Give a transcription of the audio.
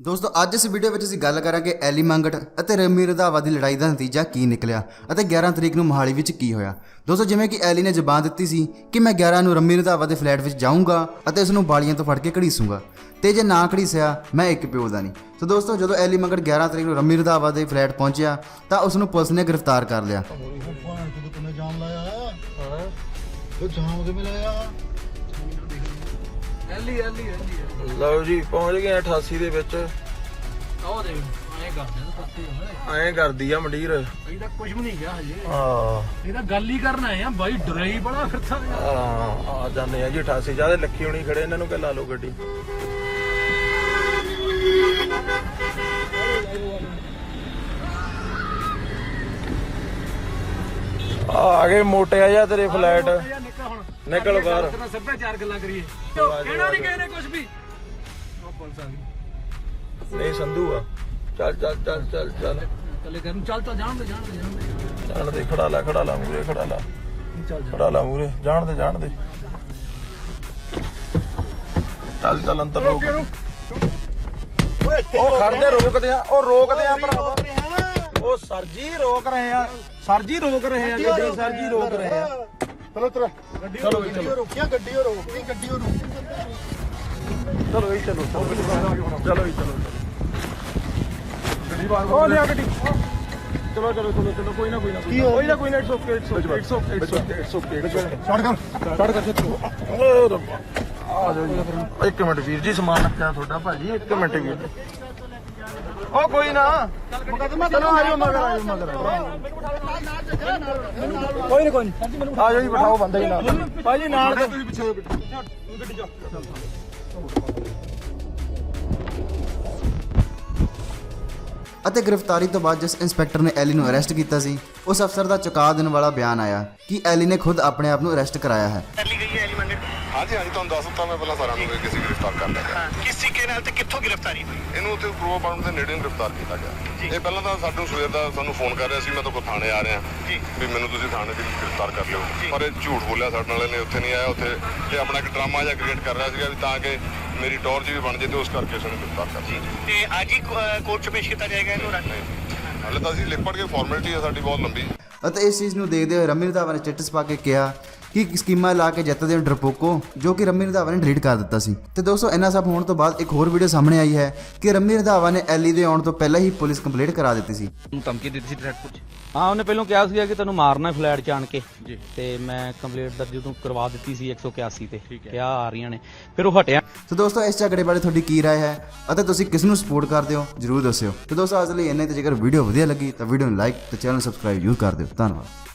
ਦੋਸਤੋ, ਅੱਜ ਇਸ ਵੀਡੀਓ ਵਿੱਚ ਅਸੀਂ ਗੱਲ ਕਰਾਂਗੇ ਐਲੀ ਮੰਗਟ ਅਤੇ ਰਮੀ ਰੰਧਾਵਾ ਦੀ ਲੜਾਈ ਦਾ ਨਤੀਜਾ ਕੀ ਨਿਕਲਿਆ ਅਤੇ 11 ਤਰੀਕ ਨੂੰ ਮੋਹਾਲੀ ਵਿੱਚ ਕੀ ਹੋਇਆ। ਦੋਸਤੋ, ਜਿਵੇਂ ਕਿ ਐਲੀ ਨੇ ਜ਼ਬਾਨ ਦਿੱਤੀ ਸੀ ਕਿ ਮੈਂ 11 ਨੂੰ ਰਮੀ ਰੰਧਾਵਾ ਦੇ ਫਲੈਟ ਵਿੱਚ ਜਾਊਂਗਾ ਅਤੇ ਉਸ ਨੂੰ ਬਾਲੀਆਂ ਤੋਂ ਫੜ ਕੇ ਘੜੀਸੂੰਗਾ। ਤੇ ਜੇ ਨਾ ਘੜੀਸਿਆ, ਮੈਂ ਇੱਕ ਪਿਓ ਦਾ ਨਹੀਂ। ਸੋ ਦੋਸਤੋ, ਜਦੋਂ ਐਲੀ ਮੰਗਟ 11 ਤਰੀਕ ਨੂੰ ਰਮੀ ਰੰਧਾਵਾ ਦੇ ਫਲੈਟ ਪਹੁੰਚਿਆ, ਤਾਂ ਉਸ ਨੂੰ ਪੁਲਿਸ ਨੇ ਗ੍ਰਿਫਤਾਰ ਕਰ ਲਿਆ। ਹੋਰੀ ਹੁਣ ਜਾਮ ਲਾਇਆ ਹਾਂ? ਐਲੀ ਐਲੀ ਐਲੀ ਲਓ ਜੀ ਪਹੁੰਚ ਗਏ ਆ 88 ਦੇ ਵਿੱਚ। ਆਹ ਦੇ ਐਂ ਕਰਦੇ ਨੇ ਪੱਤੇ ਐਂ। ਕਰਦੀ ਆ ਮੰਡੀਰ। ਇਹਦਾ ਕੁਝ ਵੀ ਨਹੀਂ ਗਿਆ ਹਜੇ। ਆ ਇਹਦਾ ਗੱਲ ਹੀ ਕਰਨ ਆਏ ਆ ਬਾਈ ਡਰਾਈ ਬੜਾ ਫਿਰਦਾ ਆ ਆ ਜਾਂਦੇ ਆ ਜੀ 88 ਜਿਆਦੇ ਲੱਖੀ ਹੋਣੀ ਖੜੇ ਇਹਨਾਂ ਨੂੰ ਕਿ ਲਾ ਲਓ ਗੱਡੀ। ਆ ਗਏ ਮੋਟੇ ਆ ਜਾ ਤੇਰੇ ਫਲੈਟ। ਨਿਕਲ ਬਾਹਰ। ਤੇਰਾ ਸੱਭਿਆਚਾਰ ਗੱਲਾਂ ਕਰੀਏ। ਕਿਹੜਾ ਨਹੀਂ ਕਹਿੰਦੇ ਕੁਝ ਵੀ। ਉਹ ਪੁਲਿਸ ਆ ਗਈ। ਨਹੀਂ ਸੰਧੂ ਆ। ਚੱਲ ਚੱਲ ਚੱਲ ਚੱਲ ਚੱਲ। ਕੱਲੇ ਕਰਨ ਚੱਲ ਤਾਂ ਜਾਣ ਦੇ ਜਾਣ ਦੇ ਜਾਣ ਦੇ ਖੜਾ ਲਾ ਖੜਾ ਲਾ ਮੂਰੇ ਖੜਾ ਲਾ। ਚੱਲ ਖੜਾ ਲਾ ਮੂਰੇ ਜਾਣ ਦੇ ਜਾਣ ਦੇ ਚੱਲ ਚੱਲ ਅੰਦਰ ਰੋਕ। ਉਹ ਖੜਦੇ ਰੋਕਦੇ ਆ। ਉਹ ਰੋਕਦੇ ਆ ਭਰਾਵਾ। ਉਹ ਸਰ ਜੀ ਰੋਕ ਰਹੇ ਆ। ਸਰ ਜੀ ਰੋਕ ਰਹੇ ਆ ਗੱਡੀ ਸਰ ਜੀ ਰੋਕ ਰਹੇ ਆ। ਚਲੋ ਤੇਰਾ ਚਲੋ ਜੀ ਚਲੋ। ਰੋਕਿਆ ਗੱਡੀ ਉਹ ਰੋਕਦੀ ਗੱਡੀ ਉਹ ਰੋਕਦੀ ਚਲੋ ਜੀ ਚਲੋ ਚਲੋ। ਜੀ ਚਲੋ। ਗੱਡੀ ਬਾਹਰ ਉਹ ਲਿਆ ਗੱਡੀ। ਚਲੋ ਚਲੋ ਚਲੋ ਚਲੋ ਕੋਈ ਨਾ ਕੋਈ ਨਾ ਕੋਈ ਨਾ। ਕੋਈ ਨਾ it's okay it's okay it's okay it's okay ਛੱਡ ਕਰ ਛੱਡ ਕਰ। ਚੱਲੋ ਓ ਰੱਬਾ। ਆ ਜਾਓ ਜੀ। ਇੱਕ ਮਿੰਟ ਵੀਰ ਜੀ ਸਮਾਨ ਰੱਖਿਆ ਤੁਹਾਡਾ ਭਾਜੀ ਇੱਕ ਮਿੰਟ ਵੀਰ ਜੀ। ਉਹ ਕੋਈ ਨਾ। ਚਲੋ ਆਜੋ ਮਗਰ ਆਜੋ ਮਗਰ ਕੋਈ ਨਹੀਂ ਕੋਈ ਨਹੀਂ ਆਜੋ ਜੀ ਬਿਠਾਓ ਬੰਦੇ ਜੀ ਨਾਲ। ਭਾਜੀ ਨਾਲ ਦੇ। ਤੁਸੀਂ ਪਿੱਛੇ ਅਤੇ ਗ੍ਰਿਫਤਾਰੀ ਤੋਂ ਬਾਅਦ ਜਿਸ ਇੰਸਪੈਕਟਰ ਨੇ ਐਲੀ ਨੂੰ ਅਰੈਸਟ ਕੀਤਾ ਸੀ ਉਸ ਅਫਸਰ ਦਾ ਚੁਕਾ ਦੇਣ ਵਾਲਾ ਬਿਆਨ ਆਇਆ ਕਿ ਐਲੀ ਨੇ ਖੁਦ ਆਪਣੇ ਆਪ ਨੂੰ ਅਰੈਸਟ ਕਰਾਇਆ ਹੈ। ਹਾਂਜੀ ਹਾਂਜੀ ਤੁਹਾਨੂੰ ਦੱਸ ਦਿੱਤਾ ਮੈਂ ਪਹਿਲਾਂ ਸਾਰਿਆਂ ਨੂੰ ਕਿਸੇ ਗ੍ਰਿਫਤਾਰ ਕਰ ਲਿਆ ਗਿਆ। ਕਿਸ ਤਰੀਕੇ ਨਾਲ ਤੇ ਕਿੱਥੋਂ ਗ੍ਰਿਫਤਾਰੀ ਹੋਈ? ਇਹਨੂੰ ਉੱਥੇ ਪ੍ਰੋ ਪਾਉਂਡ ਦੇ ਨੇੜੇ ਗ੍ਰਿਫਤਾਰ ਕੀਤਾ ਗਿਆ। ਇਹ ਪਹਿਲਾਂ ਤਾਂ ਸਾਨੂੰ ਸਵੇਰ ਦਾ ਸਾਨੂੰ ਫੋਨ ਕਰ ਰਿਹਾ ਸੀ ਮੈਂ ਤਾਂ ਕੋ ਥਾਣੇ ਆ ਰਿਹਾ। ਵੀ ਮੈਨੂੰ ਤੁਸੀਂ ਥਾਣੇ ਦੇ ਵਿੱਚ ਗ੍ਰਿਫਤਾਰ ਕਰ ਲਿਓ। ਪਰ ਇਹ ਝੂਠ ਬੋਲਿਆ ਸਾਡੇ ਨਾਲ ਇਹਨੇ ਉੱਥੇ ਨਹੀਂ ਆਇਆ। ਉੱਥੇ ਇਹ ਆਪਣਾ ਇੱਕ ਡਰਾਮਾ ਜਿਹਾ ਕ੍ਰੀਏਟ ਕਰ ਰਿਹਾ ਸੀਗਾ ਵੀ ਤਾਂ ਕਿ ਮੇਰੀ ਟੌਰ ਜੀ ਵੀ ਬਣ ਜੇ ਤੇ ਉਸ ਕਰਕੇ ਇਸਨੂੰ ਗ੍ਰਿਫਤਾਰ ਕਰ ਲਿਆ। ਤੇ ਅੱਜ ਹੀ ਕੋਰਟ ਚ ਪੇਸ਼ ਕੀਤਾ ਜਾਏਗਾ ਇਹਨੂੰ ਰੱਖ ਹਾਲੇ ਤਾਂ ਅਸੀਂ ਲਿਪੜ ਕੇ ਫਾਰਮੈਲਿਟੀ ਹੈ ਸਾਡੀ ਬਹੁਤ ਲੰਬੀ। ਅਤੇ ਇਸ ਚੀਜ਼ ਨੂੰ ਦੇਖਦੇ ਹੋਏ ਰਮੀ ਰੰਧਾਵਾ ਨੇ ਸਟੇਟਸ ਪਾ ਕੇ ਕਿਹਾ ਕਿ ਸਕੀਮਾਂ ਲਾ ਕੇ ਜਿੱਤਦੇ ਹੋ ਡਰਪੋਕੋ ਜੋ ਕਿ ਰਮੀ ਰੰਧਾਵਾ ਨੇ ਡਿਲੀਟ ਕਰ ਦਿੱਤਾ ਸੀ ਤੇ ਦੋਸਤੋ ਇੰਨਾ ਸਭ ਹੋਣ ਤੋਂ ਬਾਅਦ ਇੱਕ ਹੋਰ ਵੀਡੀਓ ਸਾਹਮਣੇ ਆਈ ਹੈ ਕਿ ਰਮੀ ਰੰਧਾਵਾ ਨੇ ਐਲੀ ਦੇ ਆਉਣ ਤੋਂ ਪਹਿਲਾਂ ਹੀ ਪੁਲਿਸ ਕੰਪਲੇਂਟ ਕਰਾ ਦਿੱਤੀ ਸੀ ਨੂੰ ਧਮਕੀ ਦਿੱਤੀ ਸੀ ਟਰੈਕਟਰ 'ਚ ਹਾਂ ਉਹਨੇ ਪਹਿਲਾਂ ਕਿਹਾ ਸੀਗਾ ਕਿ ਤੈਨੂੰ ਮਾਰਨਾ ਫਲੈਟ 'ਚ ਆਣ ਕੇ ਤੇ ਮੈਂ ਕੰਪਲੀਟ ਦਰਜ ਉਦੋਂ ਕਰਵਾ ਦਿੱਤੀ ਸੀ 181 ਤੇ ਕਿਹਾ ਆ ਰਹੀਆਂ ਨੇ ਫਿਰ ਉਹ ਹਟਿਆ ਸੋ ਦੋਸਤੋ ਇਸ ਝਗੜੇ ਬਾਰੇ ਤੁਹਾਡੀ ਕੀ رائے ਹੈ ਅਤੇ ਤੁਸੀਂ ਕਿਸ ਨੂੰ ਸਪੋਰਟ ਕਰਦੇ ਹੋ ਜਰੂਰ ਦੱਸਿਓ ਤੇ ਦੋਸਤੋ ਅੱਜ ਲਈ ਇੰਨੇ ਤੇ ਜੇਕਰ ਵੀਡੀਓ ਵਧੀਆ ਲੱਗੀ ਤਾਂ ਵੀਡੀਓ ਨੂੰ ਲਾਈਕ ਤੇ ਚੈਨਲ ਸਬਸਕ੍ਰਾਈਬ ਜ਼ਰੂਰ ਕਰ ਦਿਓ ਧੰਨਵਾਦ